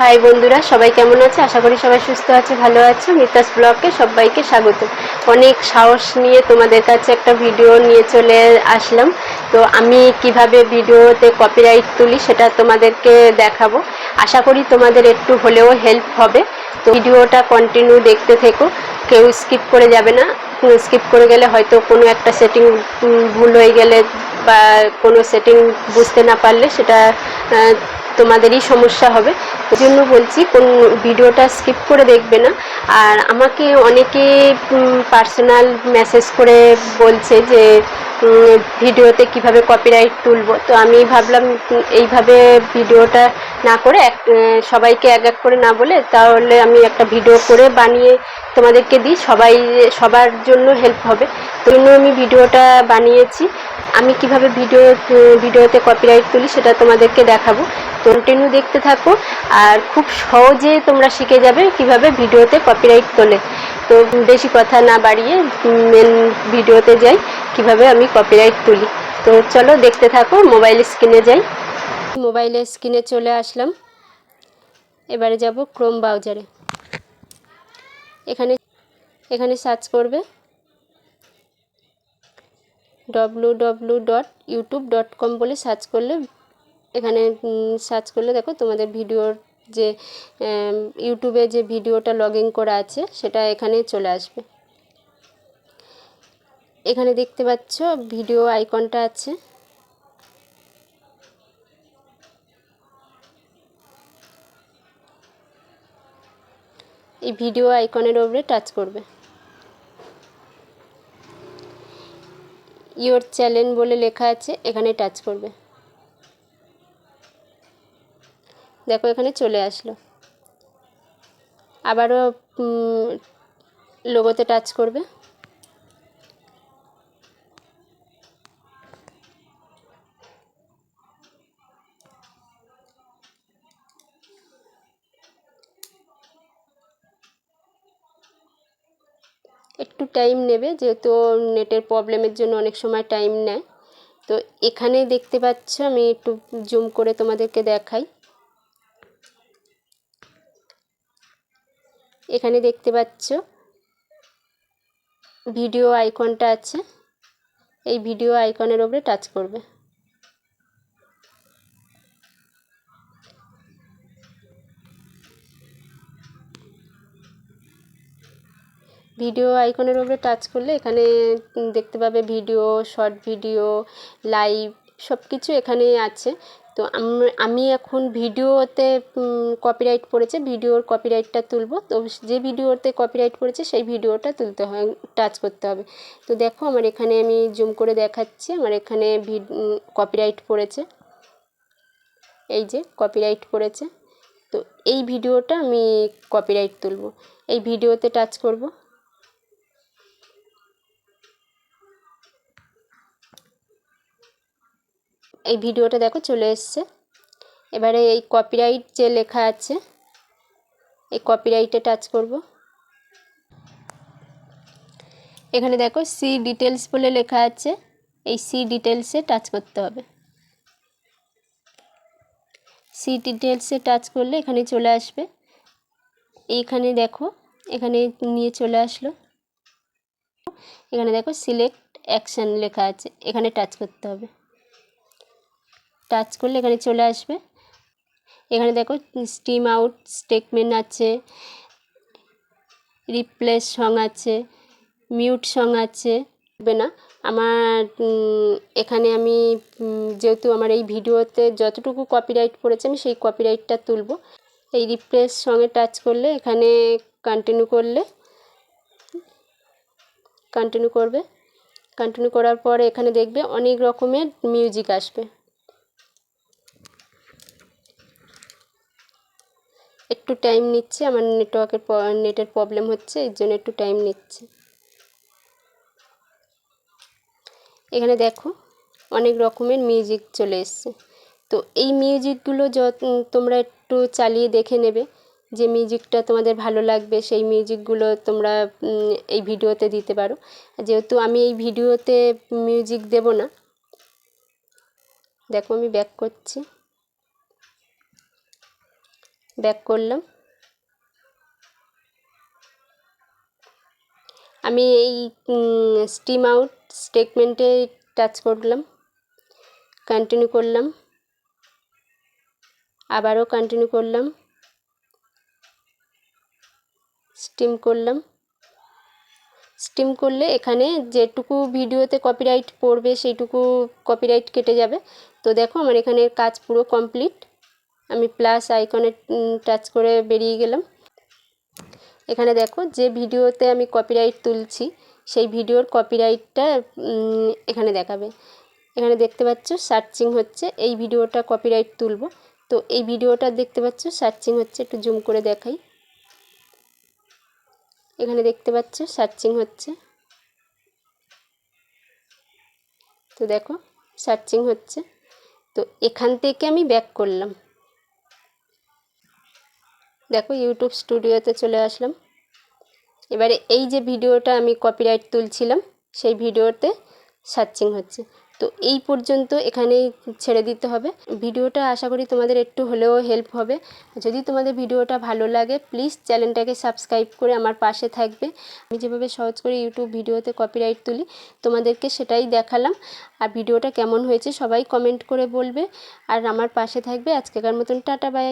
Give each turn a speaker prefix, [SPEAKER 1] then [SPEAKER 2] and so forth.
[SPEAKER 1] High বন্ধুরা, সবাই কেমন আছে? আশা করি সবাই সুস্থ আছে, ভালো আছে। মিতাস ব্লগকে সবাইকে স্বাগত। অনেক সাহস নিয়ে তোমাদের কাছে একটা ভিডিও নিয়ে চলে আসলাম। তো আমি কীভাবে ভিডিওতে কপিরাইট তুলি সেটা তোমাদেরকে দেখাবো। আশা করি তোমাদের একটু হলেও হেল্প হবে। তো ভিডিওটা কন্টিনিউ দেখতে থেকো। কেউ স্কিপ করে যাবে না। স্কিপ করে গেলে হয়তো কোনো একটা সেটিং ভুল হয়ে গেলে বা কোনো সেটিং বুঝতে না পারলে সেটা তোমাদেরই সমস্যা হবে। ওই জন্য বলছি, কোন ভিডিওটা স্কিপ করে দেখবে না। আর আমাকে অনেকে পার্সোনাল মেসেজ করে বলছে যে ভিডিওতে কীভাবে কপিরাইট তুলব। তো আমি ভাবলাম, এইভাবে ভিডিওটা না করে এক সবাইকে এক এক করে না বলে তাহলে আমি একটা ভিডিও করে বানিয়ে তোমাদেরকে দিই। সবাই, সবার জন্য হেল্প হবে। তো জন্য আমি ভিডিওটা বানিয়েছি। আমি কীভাবে ভিডিও, ভিডিওতে কপিরাইট তুলি সেটা তোমাদেরকে দেখাবো। কন্টিনিউ দেখতে থাকো। আর খুব সহজে তোমরা শিখে যাবে কীভাবে ভিডিওতে কপিরাইট তোলে। তো বেশি কথা না বাড়িয়ে মেন ভিডিওতে যাই, কীভাবে আমি কপিরাইট তুলি। তো চলো দেখতে থাকো মোবাইল স্ক্রিনে যাই। মোবাইলের স্ক্রিনে চলে আসলাম। এবারে যাব ক্রোম ব্রাউজারে এখানে এখানে সার্চ করবে। W W dot YouTube dot com বলে সার্চ করলে এখানে সার্চ করলে দেখো তোমাদের ভিডিওর যে ইউটিউবে যে ভিডিওটা লগ ইন করা আছে, সেটা এখানে চলে আসবে। এখানে দেখতে পাচ্ছ ভিডিও আইকনটা আছে। এই ভিডিও আইকনের ওপরে টাচ করবে। ইওর চ্যানেল বলে লেখা আছে, এখানে টাচ করবে। দেখো, এখানে চলে আসলো। আবারও লোগোতে টাচ করবে। একটু টাইম নেবে, যেহেতু নেটের প্রবলেমের জন্য অনেক সময় টাইম নেয়। তো এখানে দেখতে পাচ্ছ, আমি একটু জুম করে তোমাদেরকে দেখাই। এখানে দেখতে পাচ্ছ। ভিডিও আইকনটা আছে। এই ভিডিও আইকনের ওপরে টাচ করবে। ভিডিও আইকনের উপরে টাচ করলে এখানে দেখতে পাবে ভিডিও, শর্ট ভিডিও, লাইভ সব কিছু এখানে আছে। তো আমি এখন ভিডিওতে কপিরাইট পড়েছে, ভিডিওর কপিরাইটটা তুলব। তো যে ভিডিওতে কপিরাইট পড়েছে, সেই ভিডিওটা তুলতে হয় টাচ করতে হবে। তো দেখো, আমার এখানে আমি জুম করে দেখাচ্ছি। আমার এখানে কপিরাইট পড়েছে। এই যে কপিরাইট পড়েছে। তো এই ভিডিওটা আমি কপিরাইট তুলব। এই ভিডিওতে টাচ করব। এই ভিডিওটা দেখো, চলে এসছে। এবারে এই কপিরাইট যে লেখা আছে, এই কপিরাইটে টাচ করব। এখানে দেখো সি ডিটেলস বলে লেখা আছে, এই সি ডিটেলসে টাচ করতে হবে। সি ডিটেলসে টাচ করলে এখানে চলে আসবে। এইখানে দেখো, এখানে নিয়ে চলে আসলো। এখানে দেখো সিলেক্ট অ্যাকশান লেখা আছে, এখানে টাচ করতে হবে। টাচ করলে এখানে চলে আসবে। এখানে দেখো স্টিম আউট স্টেটমেন্ট আছে রিপ্লেস সং আছে মিউট সং আছে। হবে না? আমার এখানে আমি যেহেতু আমার এই ভিডিওতে যতটুকু কপিরাইট পড়েছে আমি সেই কপিরাইটটা তুলব। এই রিপ্লেস সঙ্গে টাচ করলে এখানে কন্টিনিউ করলে কন্টিনিউ করবে। কন্টিনিউ করার পরে এখানে দেখবে অনেক রকমের মিউজিক আসবে। একটু টাইম নিচ্ছে, আমার নেটওয়ার্কের নেটের প্রবলেম হচ্ছে, এর জন্য একটু টাইম নিচ্ছে। এখানে দেখো, অনেক রকমের মিউজিক চলে এসছে। তো এই মিউজিকগুলো যত, তোমরা একটু চালিয়ে দেখে নেবে যে মিউজিকটা তোমাদের ভালো লাগবে, সেই মিউজিকগুলো তোমরা এই ভিডিওতে দিতে পারো। যেহেতু আমি এই ভিডিওতে মিউজিক দেব না, দেখো আমি ব্যাক করছি। ব্যাক করলাম। আমি এই স্টিম আউট স্টেটমেন্টে টাচ করলাম। কন্টিনিউ করলাম। আবারও কন্টিনিউ করলাম। স্টিম করলাম। স্টিম করলে এখানে যেটুকু ভিডিওতে কপিরাইট পড়বে সেইটুকু কপিরাইট কেটে যাবে। তো দেখো আমার এখানে কাজ পুরো কমপ্লিট আমি প্লাস আইকনে টাচ করে বেরিয়ে গেলাম। এখানে দেখো, যে ভিডিওতে আমি কপিরাইট তুলছি, সেই ভিডিওর কপিরাইটটা এখানে দেখাবে। এখানে দেখতে পাচ্ছ সার্চিং হচ্ছে, এই ভিডিওটা কপিরাইট তুলব। তো এই ভিডিওটা দেখতে পাচ্ছ সার্চিং হচ্ছে, একটু জুম করে দেখাই। এখানে দেখতে পাচ্ছ সার্চিং হচ্ছে। তো দেখো সার্চিং হচ্ছে। তো এখান থেকে আমি ব্যাক করলাম। দেখো ইউটিউব স্টুডিওতে চলে আসলাম। এবারে এই যে ভিডিওটা আমি কপিরাইট তুলছিলাম, সেই ভিডিওতে সার্চিং হচ্ছে। তো এই পর্যন্ত এখানেই ছেড়ে দিতে হবে। ভিডিওটা আশা করি তোমাদের একটু হলেও হেল্প হবে। যদি তোমাদের ভিডিওটা ভালো লাগে প্লিজ চ্যানেলটাকে সাবস্ক্রাইব করে আমার পাশে থাকবে। আমি যেভাবে সহজ করে ইউটিউব ভিডিওতে কপিরাইট তুলি, তোমাদেরকে সেটাই দেখালাম। আর ভিডিওটা কেমন হয়েছে সবাই কমেন্ট করে বলবে। আর আমার পাশে থাকবে আজকেকার মতন, টাটা বাই